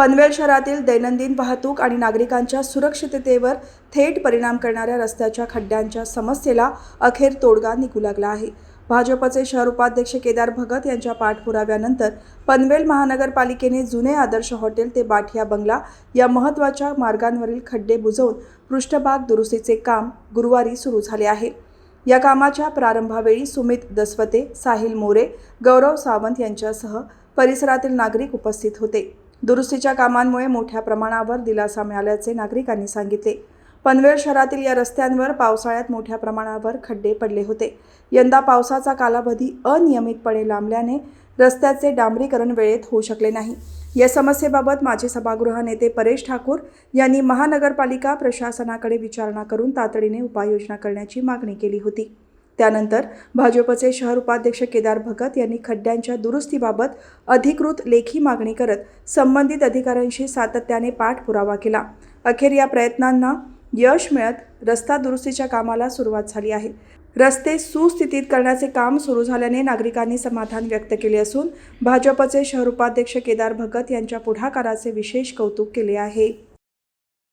पनवेल शहरातील दैनंदिन वाहतूक आणि नागरिकांच्या सुरक्षिततेवर थेट परिणाम करणाऱ्या रस्त्याच्या खड्ड्यांच्या समस्येला अखेर तोडगा निघू लागला आहे. भाजपचे शहर उपाध्यक्ष केदार भगत यांच्या पाठपुराव्यानंतर पनवेल महानगरपालिकेने जुने आदर्श हॉटेल ते बाठिया बंगला या महत्त्वाच्या मार्गांवरील खड्डे बुजवून पृष्ठभाग दुरुस्तीचे काम गुरुवारी सुरू झाले आहे. या कामाच्या प्रारंभावेळी सुमित दसवते साहिल मोरे गौरव सावंत यांच्यासह परिसरातील नागरिक उपस्थित होते. दुरुस्तीच्या कामांमुळे मोठ्या प्रमाणावर दिलासा मिळाल्याचे नागरिकांनी सांगितले. पनवेल शहरातील या रस्त्यांवर पावसाळ्यात मोठ्या प्रमाणावर खड्डे पडले होते. यंदा पावसाचा कालावधी अनियमितपणे लांबल्याने रस्त्याचे डांबरीकरण वेळेत होऊ शकले नाही. या समस्येबाबत माजी सभागृह नेते परेश ठाकूर यांनी महानगरपालिका प्रशासनाकडे विचारणा करून तातडीने उपाययोजना करण्याची मागणी केली होती. त्यानंतर भाजपचे शहर उपाध्यक्ष केदार भगत यांनी खड्ड्यांच्या दुरुस्तीबाबत अधिकृत लेखी मागणी करत संबंधित अधिकाऱ्यांशी सातत्याने पाठपुरावा केला. अखेर या प्रयत्नांना यश मिळत रस्ता दुरुस्तीच्या कामाला सुरुवात झाली आहे. रस्ते सुस्थितीत करण्याचे काम सुरू झाल्याने नागरिकांनी समाधान व्यक्त केले असून भाजपचे शहर उपाध्यक्ष केदार भगत यांच्या पुढाकाराचे विशेष कौतुक केले आहे.